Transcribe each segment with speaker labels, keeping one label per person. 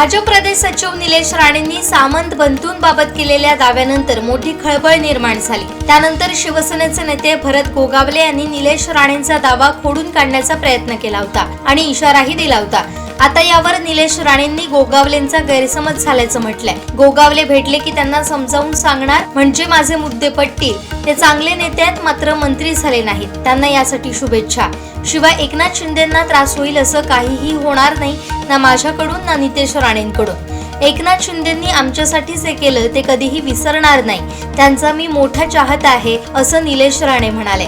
Speaker 1: भाजप प्रदेश सचिव निलेश राणेंनी सामंत बंधूंबाबत केलेल्या दाव्यानंतर मोठी खळबळ निर्माण झाली. त्यानंतर शिवसेनेचे नेते भरत गोगावले यांनी निलेश राणेंचा दावा खोडून काढण्याचा प्रयत्न केला होता आणि इशाराही दिला होता. आता यावर निलेश राणेंनी गोगावलेंचा गैरसमज झाल्याचं म्हटलंय. गोगावले भेटले की त्यांना समजावून सांगणार म्हणजे माझे मुद्दे पटतील. ते चांगले नेते आहेत मात्र मंत्री झाले नाहीत. त्यांना यासाठी शुभेच्छा. शिवाय एकनाथ शिंदेना त्रास होईल असं काहीही होणार नाही ना माझ्याकडून ना नितेश राणेंकडून. एकनाथ शिंदेंनी आमच्यासाठी जे केलं ते कधीही विसरणार नाही. त्यांचा मी मोठा चाहत आहे असं निलेश राणे म्हणाले.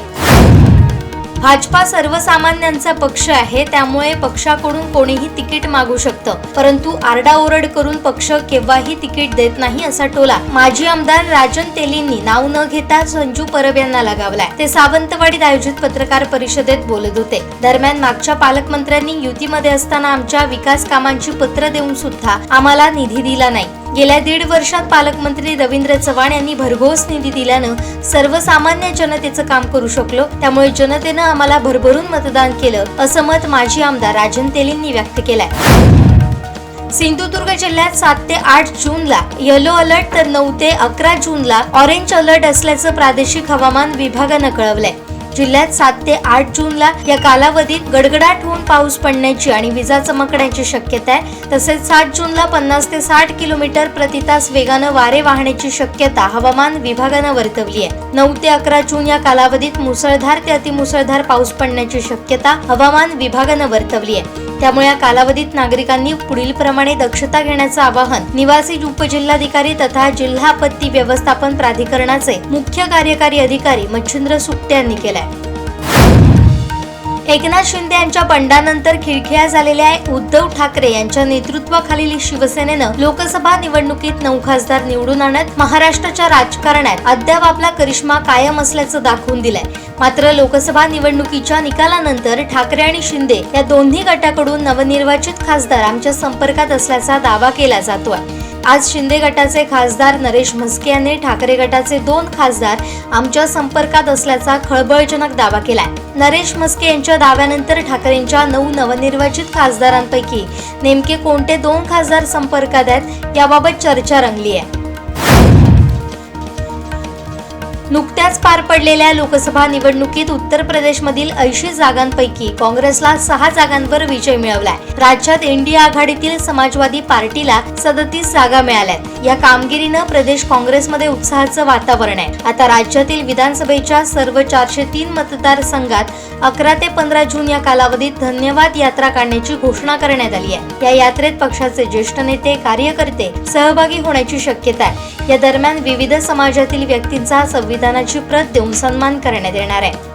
Speaker 1: भाजपा सर्वसामान्यांचा पक्ष आहे त्यामुळे पक्षाकडून कोणीही तिकीट मागू शकतं. परंतु आरडाओरड करून पक्ष केव्हाही तिकीट देत नाही असा टोला माजी आमदार राजन तेलींनी नाव न घेता संजू परब यांना लगावलाय. ते सावंतवाडीत आयोजित पत्रकार परिषदेत बोलत होते. दरम्यान मागच्या पालकमंत्र्यांनी युतीमध्ये असताना आमच्या विकास कामांची पत्र देऊन सुद्धा आम्हाला निधी दिला नाही. गेल्या दीड वर्षात पालकमंत्री रवींद्र चव्हाण यांनी भरघोस निधी दिल्यानं सर्वसामान्य जनतेचं काम करू शकलो. त्यामुळे जनतेनं आम्हाला भरभरून मतदान केलं असं मत माजी आमदार राजन तेलींनी व्यक्त केलंय. सिंधुदुर्ग जिल्ह्यात सात ते आठ जूनला येलो अलर्ट तर नऊ ते अकरा जूनला ऑरेंज अलर्ट असल्याचं प्रादेशिक हवामान विभागानं कळवलंय. जिल्ह्यात सात ते आठ जूनला या कालावधीत गडगडाट होऊन पाऊस पडण्याची आणि विजा चमकण्याची शक्यता आहे. तसेच सात जूनला पन्नास ते साठ किलोमीटर प्रति तास वेगानं वारे वाहण्याची शक्यता हवामान विभागानं वर्तवली आहे. नऊ ते अकरा जून या कालावधीत मुसळधार ते अतिमुसळधार पाऊस पडण्याची शक्यता हवामान विभागानं वर्तवली आहे. त्यामुळे या कालावधीत नागरिकांनी पुढील प्रमाणे दक्षता घेण्याचं आवाहन निवासी उपजिल्हाधिकारी तथा जिल्हा आपत्ती व्यवस्थापन प्राधिकरणाचे मुख्य कार्यकारी अधिकारी मच्छिंद्र सुट्टे यांनी केलंय. एकनाथ शिंदे यांच्या बंडानंतर खिळखिळ्या झालेल्या उद्धव ठाकरे यांच्या नेतृत्वाखालील शिवसेनेनं लोकसभा निवडणुकीत नऊ खासदार निवडून आणत महाराष्ट्राच्या राजकारणात अद्याप आपला करिश्मा कायम असल्याचं दाखवून दिलंय. मात्र लोकसभा निवडणुकीच्या निकालानंतर ठाकरे आणि शिंदे या दोन्ही गटाकडून नवनिर्वाचित खासदार आमच्या संपर्कात असल्याचा दावा केला जातोय. आज शिंदे गटाचे खासदार नरेश म्हस्के यांनी ठाकरे गटाचे दोन खासदार आमच्या संपर्कात असल्याचा खळबळजनक दावा केलाय. नरेश म्हस्के यांच्या दाव्यानंतर ठाकरेंच्या नऊ नवनिर्वाचित खासदारांपैकी नेमके कोणते दोन खासदार संपर्कात आहेत याबाबत चर्चा रंगली आहे नुकत्याच पार पडलेल्या लोकसभा निवडणुकीत उत्तर प्रदेशमधील ऐंशी जागांपैकी काँग्रेसला सहा जागांवर विजय मिळवलाय. राज्यात एनडीए आघाडीतील समाजवादी पार्टीला सदतीस जागा मिळाल्यात. या कामगिरीनं प्रदेश काँग्रेसमध्ये उत्साहाचं वातावरण आहे. आता राज्यातील विधानसभेच्या सर्व चारशे तीन मतदारसंघात अकरा ते पंधरा जून या कालावधीत धन्यवाद यात्रा काढण्याची घोषणा करण्यात आली आहे. या यात्रेत पक्षाचे ज्येष्ठ नेते कार्यकर्ते सहभागी होण्याची शक्यता आहे. या दरम्यान विविध समाजातील व्यक्तींचा संविधानाची प्रत देऊन सन्मान करण्यात येणार आहे.